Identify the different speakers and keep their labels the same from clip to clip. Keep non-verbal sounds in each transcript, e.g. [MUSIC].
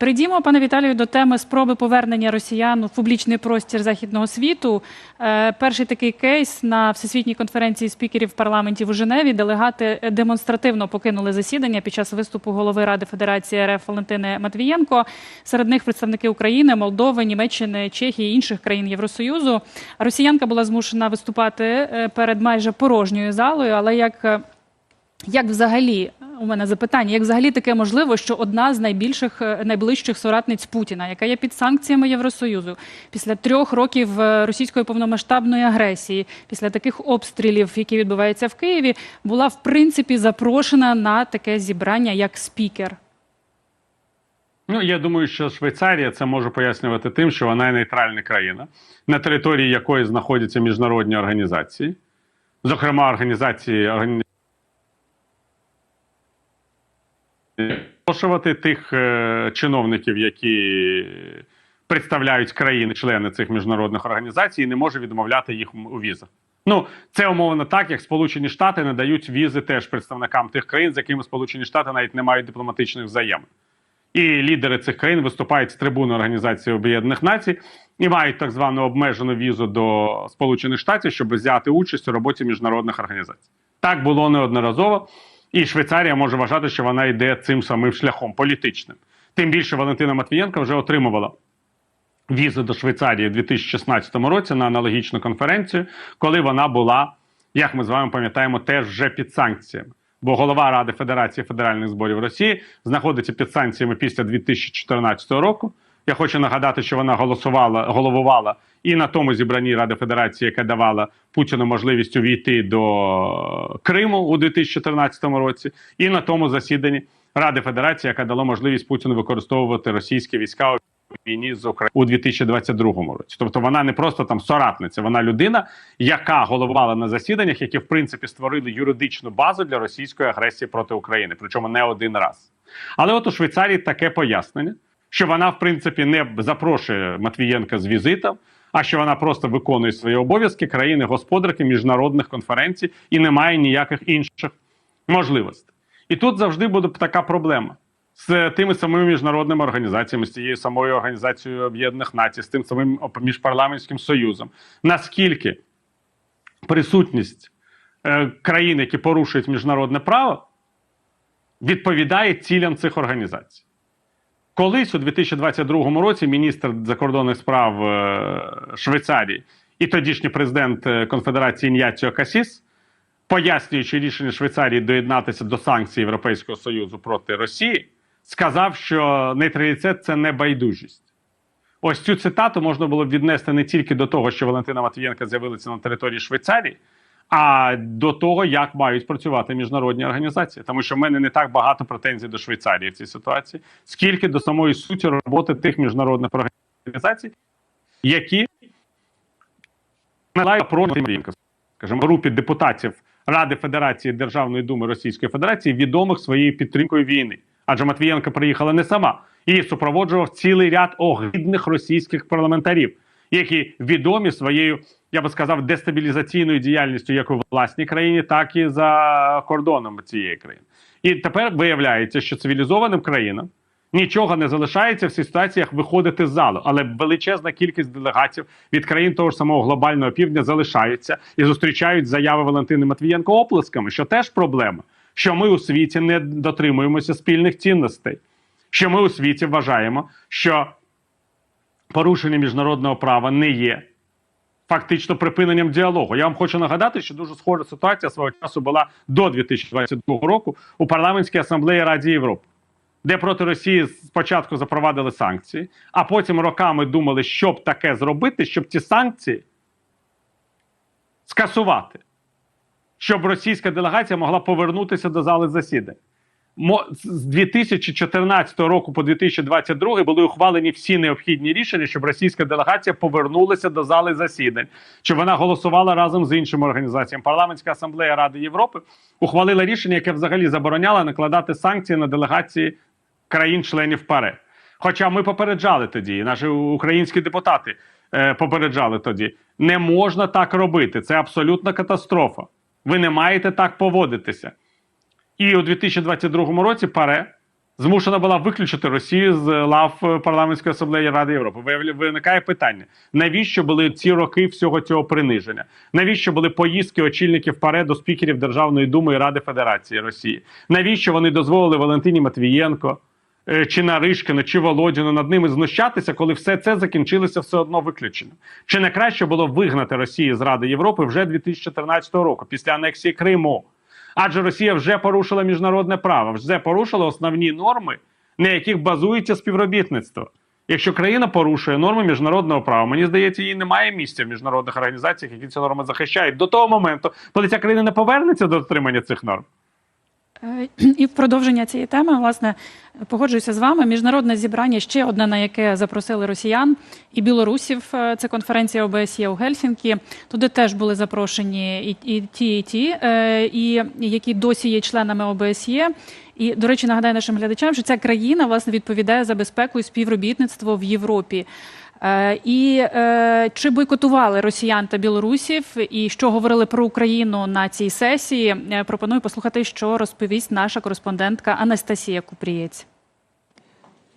Speaker 1: Прийдімо, пане Віталію, до теми спроби повернення росіян у публічний простір західного світу. Е, Перший такий кейс на всесвітній конференції спікерів парламентів у Женеві. Делегати демонстративно покинули засідання під час виступу голови Ради Федерації РФ Валентини Матвієнко. Серед них представники України, Молдови, Німеччини, Чехії інших країн Євросоюзу. Росіянка була змушена виступати е, перед майже порожньою залою, але як е, як взагалі у мене запитання, як взагалі таке можливо, що одна з найбільших е, найближчих соратниць Путіна, яка є під санкціями Євросоюзу, після трьох років е, російської повномасштабної агресії, після таких обстрілів, які відбуваються в Києві, була в принципі запрошена на таке зібрання як спікер?
Speaker 2: Ну, я думаю, що Швейцарія це може пояснювати тим, що вона нейтральна країна, на території якої знаходяться міжнародні організації, зокрема організації органі... запрошувати тих е, чиновників, які представляють країни-члени цих міжнародних організацій, і не може відмовляти їх у візах. Ну, це умовно так, як Сполучені Штати не дають візи теж представникам тих країн, з якими Сполучені Штати навіть не мають дипломатичних взаємин. І лідери цих країн виступають з трибуни Організації Об'єднаних Націй і мають так звану обмежену візу до Сполучених Штатів, щоб взяти участь у роботі міжнародних організацій. Так було неодноразово, і Швейцарія може вважати, що вона йде цим самим шляхом політичним. Тим більше Валентина Матвієнка вже отримувала візу до Швейцарії у 2016 році на аналогічну конференцію, коли вона була, як ми з вами пам'ятаємо, теж вже під санкціями. Бо голова Ради Федерації федеральних зборів Росії знаходиться під санкціями після 2014 року. Я хочу нагадати, що вона голосувала, головувала і на тому зібранні Ради Федерації, яке давала Путіну можливість увійти до Криму у 2014 році, і на тому засіданні Ради Федерації, яка дала можливість Путіну використовувати російські війська у війні з Україною у 2022 році. Тобто вона не просто там соратниця, вона людина, яка головувала на засіданнях, які в принципі створили юридичну базу для російської агресії проти України, причому не один раз. Але от у Швейцарії таке пояснення, що вона в принципі не запрошує Матвієнка з візитом. А що вона просто виконує свої обов'язки країни господарки міжнародних конференцій і не має ніяких інших можливостей. І тут завжди буде така проблема з тими самими міжнародними організаціями, з цією самою організацією Об'єднаних Націй, з тим самим міжпарламентським союзом. Наскільки присутність е, країн, які порушують міжнародне право, відповідає цілям цих організацій? Колись у 2022 році міністр закордонних справ е, Швейцарії і тодішній президент е, Конфедерації Ін'яціо Касіс, пояснюючи рішення Швейцарії доєднатися до санкцій Європейського Союзу проти Росії, сказав, що нейтралітет це не байдужість. Ось цю цитату можна було б віднести не тільки до того, що Валентина Матвієнка з'явилася на території Швейцарії, а до того, як мають працювати міжнародні організації. Тому що в мене не так багато претензій до Швейцарії в цій ситуації, скільки до самої суті роботи тих міжнародних організацій, які Матвієнка, скажімо, групі депутатів Ради Федерації Державної думи Російської Федерації, відомих своєю підтримкою війни. Адже Матвієнка приїхала не сама, її супроводжував цілий ряд огидних російських парламентарів, які відомі своєю, я би сказав, дестабілізаційною діяльністю як у власній країні, так і за кордоном цієї країни. І тепер виявляється, що цивілізованим країнам нічого не залишається в ситуаціях виходити з залу, але величезна кількість делегатів від країн того ж самого глобального півдня залишаються і зустрічають заяви Валентини Матвієнко оплесками, що теж проблема що ми у світі не дотримуємося спільних цінностей, що ми у світі вважаємо, що порушення міжнародного права не є фактично припиненням діалогу. Я вам хочу нагадати, що дуже схожа ситуація свого часу була до 2022 року у парламентській асамблеї Раді Європи. Де проти Росії спочатку запровадили санкції, а потім роками думали, що таке зробити, щоб ці санкції скасувати щоб російська делегація могла повернутися до зали засідань. З 2014 року по 2022 були ухвалені всі необхідні рішення, щоб російська делегація повернулася до зали засідань, щоб вона голосувала разом з іншими організаціями. Парламентська асамблея Ради Європи ухвалила рішення, яке взагалі забороняло накладати санкції на делегації країн-членів ПАРЕ. Хоча ми попереджали тоді, наші українські депутати е, попереджали тоді, не можна так робити. Це абсолютна катастрофа. Ви не маєте так поводитися. І у 2022 році ПАРЕ змушена була виключити Росію з лав парламентської асамблеї Ради Європи. Виникає питання: навіщо були ці роки всього цього приниження? Навіщо були поїздки очільників ПАРЕ до спікерів Державної думи і Ради Федерації Росії? Навіщо вони дозволили Валентині Матвієнко? е, Чи Наришкину, чи Володіну над ними знущатися, коли все це закінчилося все одно виключено? Чи не краще було вигнати Росію з Ради Європи вже 2014 року, після анексії Криму? Адже Росія вже порушила міжнародне право, вже порушила основні норми, на яких базується співробітництво. Якщо країна порушує норми міжнародного права, мені здається, їй немає місця в міжнародних організаціях, які ці норми захищають до того моменту, коли ця країна не повернеться до дотримання цих норм.
Speaker 1: Е, [CLEARS THROAT] І в продовження цієї теми, власне, погоджуюся з вами. Міжнародне зібрання ще одне, на яке запросили росіян і білорусів. Е, Це конференція ОБСЄ у Гельсінкі. Туди теж були запрошені і, і ті, і ті, е, і які досі є членами ОБСЄ. І, до речі, нагадаю нашим глядачам, що ця країна власне відповідає за безпеку і співробітництво в Європі. Е, І е, чи бойкотували росіян та білорусів, і що говорили про Україну на цій сесії? Е, Пропоную послухати, що розповість наша кореспондентка Анастасія Купрієць.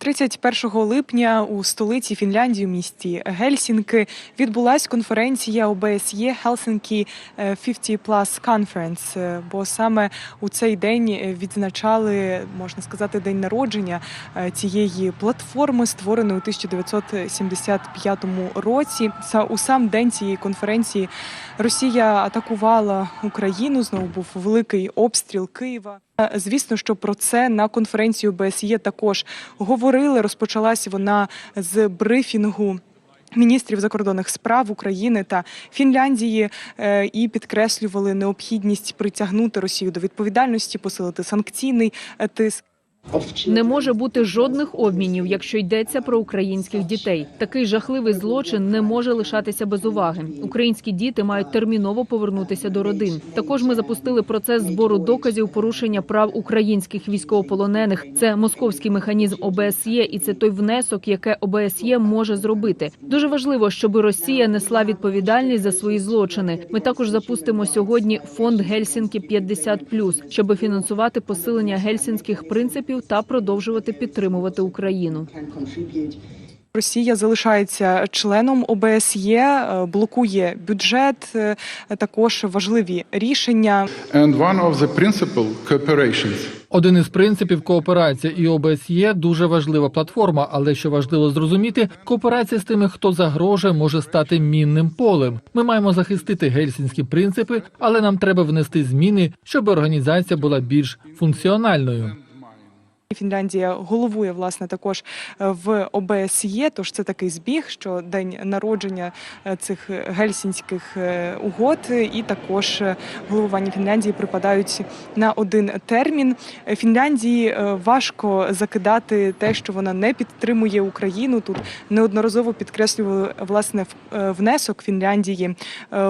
Speaker 3: 31 липня у столиці Фінляндії, у місті Гельсінки, відбулась конференція ОБСЄ Helsinki е, 50 Plus Conference, бо саме у цей день відзначали, можна сказати, день народження е, цієї платформи, створеної у 1975 році. У сам день цієї конференції Росія атакувала Україну. Знову був великий обстріл Києва. Е, Звісно, що про це на конференції ОБСЄ також говорили. Розпочалася вона з брифінгу. Міністрів закордонних справ України та Фінляндії е, і підкреслювали необхідність притягнути Росію до відповідальності, посилити санкційний е, тиск.
Speaker 4: Не може бути жодних обмінів, якщо йдеться про українських дітей. Такий жахливий злочин не може лишатися без уваги. Українські діти мають терміново повернутися до родин. Також ми запустили процес збору доказів порушення прав українських військовополонених. Це московський механізм ОБСЄ, і це той внесок, яке ОБСЄ може зробити. Дуже важливо, щоб Росія несла відповідальність за свої злочини. Ми також запустимо сьогодні фонд Гельсінки 50+, щоб фінансувати посилення гельсінських принципів та продовжувати підтримувати Україну.
Speaker 3: Росія залишається членом ОБСЄ, е, блокує бюджет, е, також важливі рішення.
Speaker 5: And one of the principal cooperations
Speaker 6: Один із принципів кооперація і ОБСЄ дуже важлива платформа, але що важливо зрозуміти, кооперація з тими, хто загрожує, може стати мінним полем. Ми маємо захистити гельсінські принципи, але нам треба внести зміни, щоб організація була більш функціональною.
Speaker 3: Фінляндія головує власне також е, в ОБСЄ. Тож це такий збіг, що день народження е, цих гельсінських е, угод, і також головування Фінляндії припадають на один термін. Фінляндії важко закидати те, що вона не підтримує Україну. Тут неодноразово підкреслювали власне внесок Фінляндії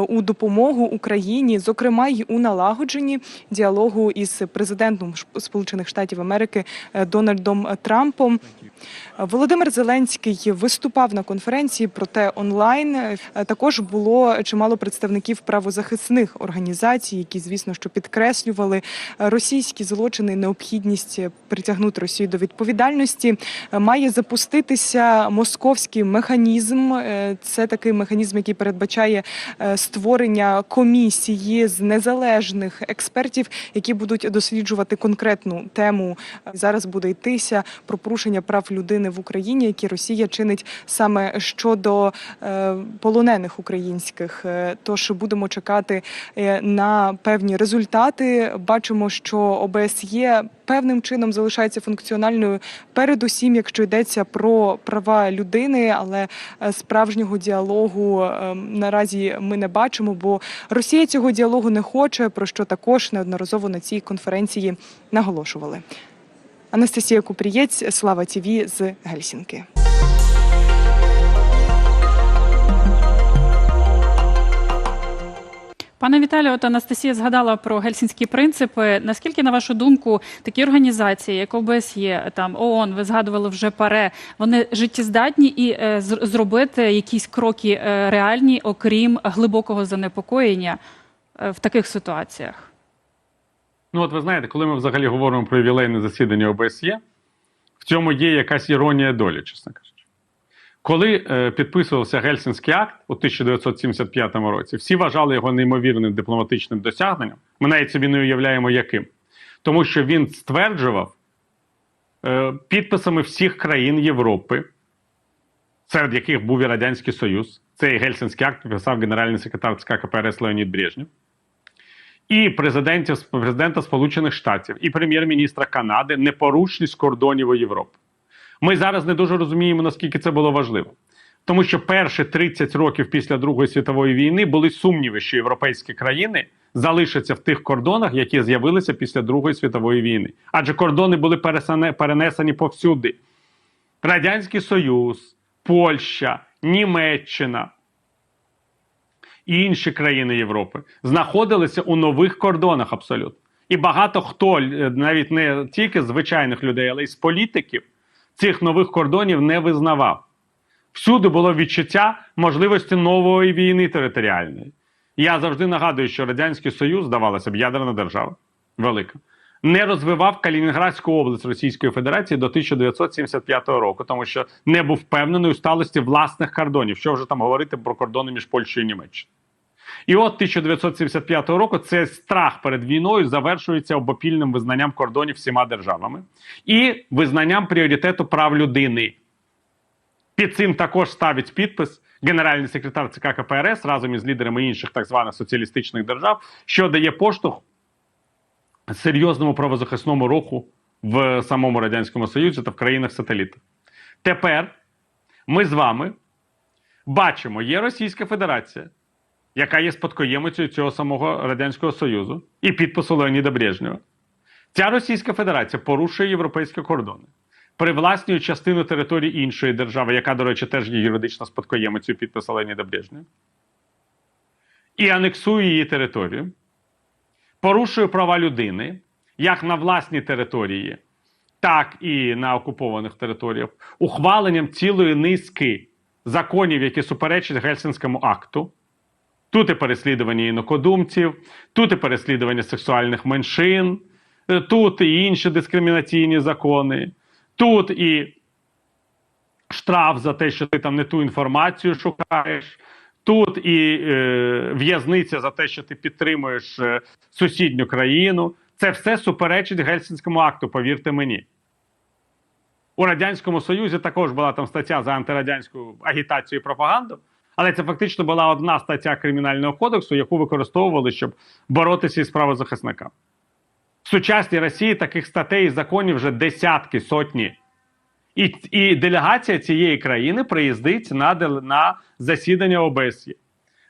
Speaker 3: у допомогу Україні, зокрема й у налагодженні діалогу із президентом Сполучених Штатів Америки Дональдом Трампом. Володимир Зеленський виступав на конференції, проте онлайн Е, також було чимало представників правозахисних організацій, які, звісно, що підкреслювали російські злочини, необхідність притягнути Росію до відповідальності. Е, Має запуститися московський механізм. Е, Це такий механізм, який передбачає створення комісії з незалежних експертів, які будуть досліджувати конкретну тему. Зараз буде йтися про порушення прав людини в Україні, які Росія чинить саме щодо е, полонених українських. Е, Тож будемо чекати е, на певні результати. Бачимо, що ОБСЄ певним чином залишається функціональною, передусім, якщо йдеться про права людини, але справжнього діалогу наразі ми не бачимо, бо Росія цього діалогу не хоче, про що також неодноразово на цій конференції наголошували. Анастасія Купрієць, Слава ТІВІ з Гельсінки.
Speaker 1: Пане Віталію, от Анастасія згадала про гельсінські принципи. Наскільки, на вашу думку, такі організації, як ОБСЄ, там ООН, ви згадували вже ПАРЕ, вони життєздатні і е, зробити якісь кроки е, реальні, окрім глибокого занепокоєння е, в таких ситуаціях?
Speaker 2: Ну, от ви знаєте, коли ми взагалі говоримо про ювілейне засідання ОБСЄ, в цьому є якась іронія долі, чесно кажучи. Коли е, підписувався Гельсінський акт у 1975 році, всі вважали його неймовірним дипломатичним досягненням. Ми навіть собі не уявляємо, яким. Тому що він стверджував е, підписами всіх країн Європи, серед яких був і Радянський Союз. Цей Гельсінський акт підписав генеральний секретар ЦК КПРС Леонід Брежнєв. І президентів, президента Сполучених Штатів, і прем'єр-міністра Канади непорушність кордонів у Європи. Ми зараз не дуже розуміємо, наскільки це було важливо. Тому що перші 30 років після Другої світової війни були сумніви, що європейські країни залишаться в тих кордонах, які з'явилися після Другої світової війни. Адже кордони були перенесені повсюди. Радянський Союз, Польща, Німеччина і інші країни Європи знаходилися у нових кордонах абсолютно. І багато хто, е, навіть не тільки з звичайних людей, але й з політиків, цих нових кордонів не визнавав. Всюди було відчуття можливості нової війни територіальної. Я завжди нагадую, що Радянський Союз, здавалося б, ядерна держава велика, не розвивав Калінінградську область Російської Федерації до 1975 року, тому що не був впевнений у сталості власних кордонів. Що вже там говорити про кордони між Польщею і Німеччиною. І от 1975 року цей страх перед війною завершується обопільним визнанням кордонів всіма державами і визнанням пріоритету прав людини. Під цим також ставить підпис генеральний секретар ЦК КПРС разом із лідерами інших так званих соціалістичних держав, що дає поштовх серйозному правозахисному руху в самому Радянському Союзі та в країнах сателітах. Тепер ми з вами бачимо, є Російська Федерація, яка є спадкоємицею цього самого Радянського Союзу і підпису Леоніда Брежнєва. Ця Російська Федерація порушує європейські кордони, привласнює частину території іншої держави, яка, до речі, теж є юридично спадкоємицею підпису Леоніда Брежнєва, і анексує її територію, порушує права людини як на власній території, так і на окупованих територіях, ухваленням цілої низки законів, які суперечать Гельсінському акту. Тут і переслідування інакодумців, тут і переслідування сексуальних меншин, е, тут і інші дискримінаційні закони, тут і штраф за те, що ти там не ту інформацію шукаєш, тут і е, в'язниця за те, що ти підтримуєш е, сусідню країну. Це все суперечить Гельсінському акту, повірте мені. У Радянському Союзі також була там стаття за антирадянську агітацію і пропаганду, але це фактично була одна стаття Кримінального кодексу, яку використовували, щоб боротися із правозахисниками. В сучасній Росії таких статей і законів вже десятки, сотні. І, і делегація цієї країни приїздить на, на засідання ОБСЄ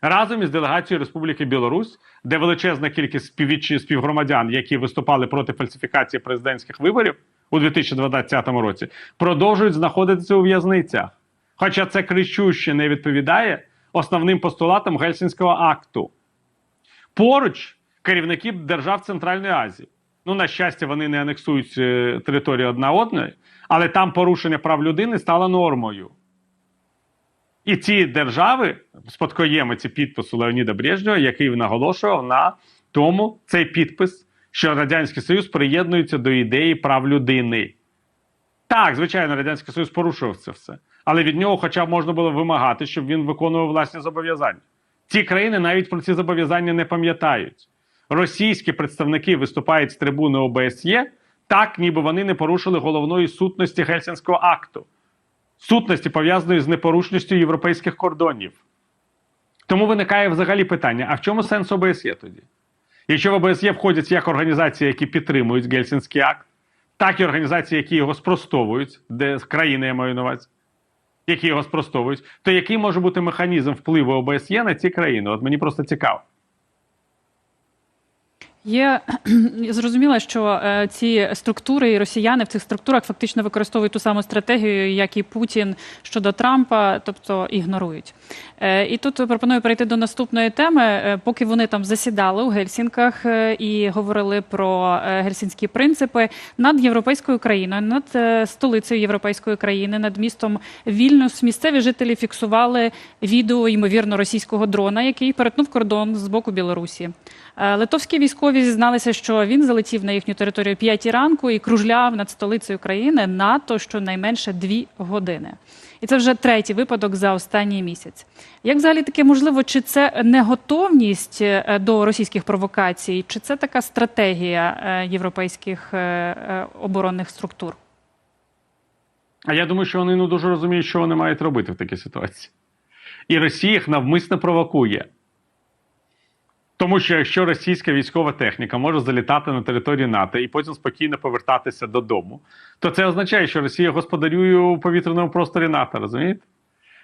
Speaker 2: разом із делегацією Республіки Білорусь, де величезна кількість співвідчі співгромадян, які виступали проти фальсифікації президентських виборів у 2020 році, продовжують знаходитися у в'язницях. Хоча це кричуще не відповідає основним постулатам Гельсінського акту. Поруч керівники держав Центральної Азії. Ну, на щастя, вони не анексують е, територію одна одної, але там порушення прав людини стало нормою. І ці держави, спадкоємиці підпису Леоніда Брежнєва, який наголошував на тому цей підпис, що Радянський Союз приєднується до ідеї прав людини. Так, звичайно, Радянський Союз порушував це все. Але від нього хоча б можна було вимагати, щоб він виконував власні зобов'язання. Ці країни навіть про ці зобов'язання не пам'ятають. Російські представники виступають з трибуни ОБСЄ так, ніби вони не порушили головної сутності Гельсінського акту, сутності пов'язаної з непорушністю європейських кордонів. Тому виникає взагалі питання: а в чому сенс ОБСЄ тоді? Якщо в ОБСЄ входять як організації, які підтримують Гельсінський акт, так і організації, які його спростовують, де країни я маю на увазі, які його спростовують, то який може бути механізм впливу ОБСЄ на ці країни? От мені просто цікаво.
Speaker 1: Є [CLEARS THROAT] зрозуміло, що е, ці структури і росіяни в цих структурах фактично використовують ту саму стратегію, як і Путін щодо Трампа, тобто ігнорують. Е, і тут пропоную перейти до наступної теми. Е, Поки вони там засідали у Гельсінках і говорили про гельсінські принципи над європейською країною, над столицею європейської країни, над містом Вільнюс, місцеві жителі фіксували відео ймовірно російського дрона, який перетнув кордон з боку Білорусі. Литовські військові військові зізналися, що він залетів на їхню територію 5 ранку і кружляв над столицею країни НАТО щонайменше дві години. І це вже третій випадок за останній місяць. Як взагалі таке можливо, чи це не готовність е, до російських провокацій, чи це така стратегія е, європейських е, оборонних структур?
Speaker 2: А я думаю, що вони не дуже розуміють, що вони мають робити в такій ситуації. І Росія їх навмисно провокує. Тому що якщо російська військова техніка може залітати на територію НАТО і потім спокійно повертатися додому, то це означає, що Росія господарює у повітряному просторі НАТО, розумієте?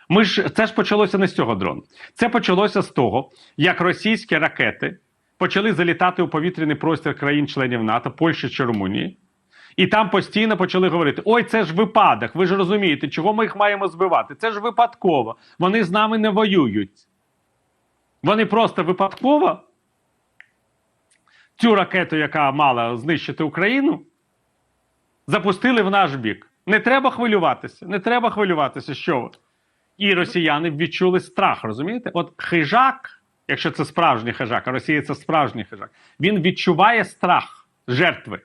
Speaker 2: Ми ж це ж почалося не з цього дрону. Це почалося з того, як російські ракети почали залітати у повітряний простір країн-членів НАТО, Польщі чи Румунії. І там постійно почали говорити: ой, це ж випадок, ви ж розумієте, чого ми їх маємо збивати? Це ж випадково. Вони з нами не воюють. Вони просто випадково цю ракету, яка мала знищити Україну, запустили в наш бік. Не треба хвилюватися. Не треба хвилюватися, що. І росіяни відчули страх, розумієте? От хижак, якщо це справжній хижак, а Росія це справжній хижак, він відчуває страх жертви.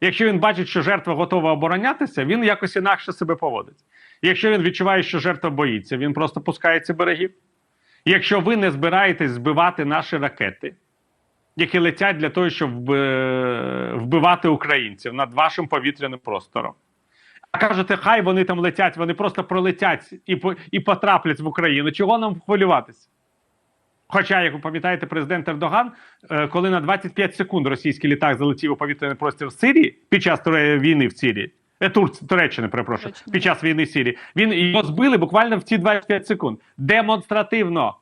Speaker 2: Якщо він бачить, що жертва готова оборонятися, він якось інакше себе поводить. Якщо він відчуває, що жертва боїться, він просто пускається берегів. Якщо ви не збираєтесь збивати наші ракети, які летять для того, щоб е, вбивати українців над вашим повітряним простором, а кажете, хай вони там летять, вони просто пролетять і, по- і потраплять в Україну. Чого нам хвилюватися? Хоча, як ви пам'ятаєте, президент Ердоган, е, коли на 25 секунд російський літак залетів у повітряний простір в Сирії під час війни в Сирії, е, Тур, Туреччини, перепрошую, під час війни в Сирії, він його збили буквально в ці 25 секунд. Демонстративно.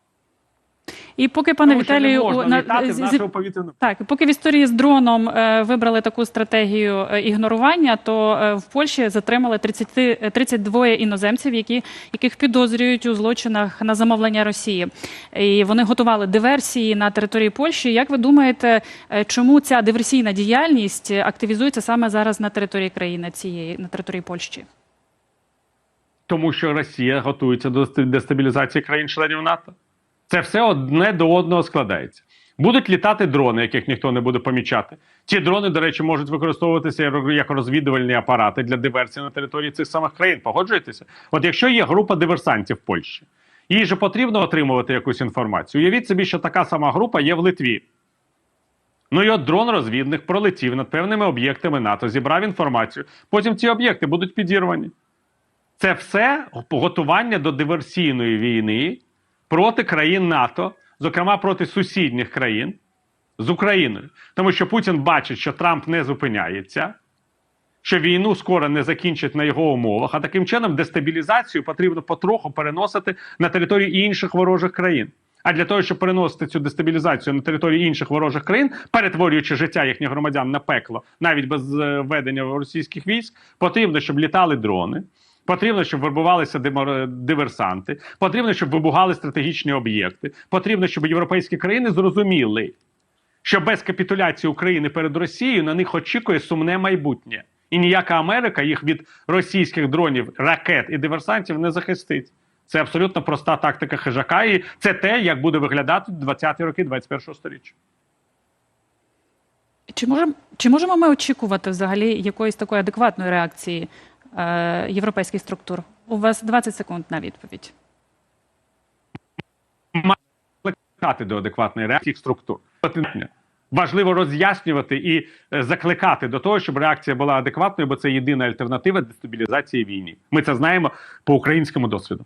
Speaker 1: І поки пане
Speaker 2: Тому не
Speaker 1: Віталію,
Speaker 2: можна
Speaker 1: на- з-
Speaker 2: в нашого повітряного.
Speaker 1: Так, поки в історії з дроном е, вибрали таку стратегію е, ігнорування, то е, в Польщі затримали 30, е, 32 іноземців, які, яких підозрюють у злочинах на замовлення Росії. І вони готували диверсії на території Польщі. Як ви думаєте, е, чому ця диверсійна діяльність активізується саме зараз на території країни цієї, на території Польщі?
Speaker 2: Тому що Росія готується до дестабілізації країн-членів НАТО. Це все одне до одного складається. Будуть літати дрони, яких ніхто не буде помічати. Ці дрони, до речі, можуть використовуватися як- розвідувальні апарати для диверсії на території цих самих країн. Погоджуєтеся? От якщо є група диверсантів в Польщі, їй же потрібно отримувати якусь інформацію. Уявіть собі, що така сама група є в Литві. Ну і от дрон-розвідник пролетів над певними об'єктами НАТО, зібрав інформацію. Потім ці об'єкти будуть підірвані. Це все готування до диверсійної війни проти країн НАТО, зокрема проти сусідніх країн з Україною. Тому що Путін бачить, що Трамп не зупиняється, що війну скоро не закінчить на його умовах, а таким чином дестабілізацію потрібно потроху переносити на територію інших ворожих країн. А для того, щоб переносити цю дестабілізацію на територію інших ворожих країн, перетворюючи життя їхніх громадян на пекло, навіть без е, введення російських військ, потрібно, щоб літали дрони. Потрібно, щоб вербувалися диверсанти, потрібно, щоб вибугали стратегічні об'єкти. Потрібно, щоб європейські країни зрозуміли, що без капітуляції України перед Росією на них очікує сумне майбутнє. І ніяка Америка їх від російських дронів, ракет і диверсантів не захистить. Це абсолютно проста тактика хижака, і це те, як буде виглядати 20-ті роки 21-го сторіччя.
Speaker 1: Чи можемо, чи можемо ми очікувати взагалі якоїсь такої адекватної реакції європейських структур? У вас 20 секунд на відповідь.
Speaker 2: Закликати до адекватної реакції структур. Важливо роз'яснювати і е, закликати до того, щоб реакція була адекватною, бо це єдина альтернатива дестабілізації війни. Ми це знаємо по українському досвіду.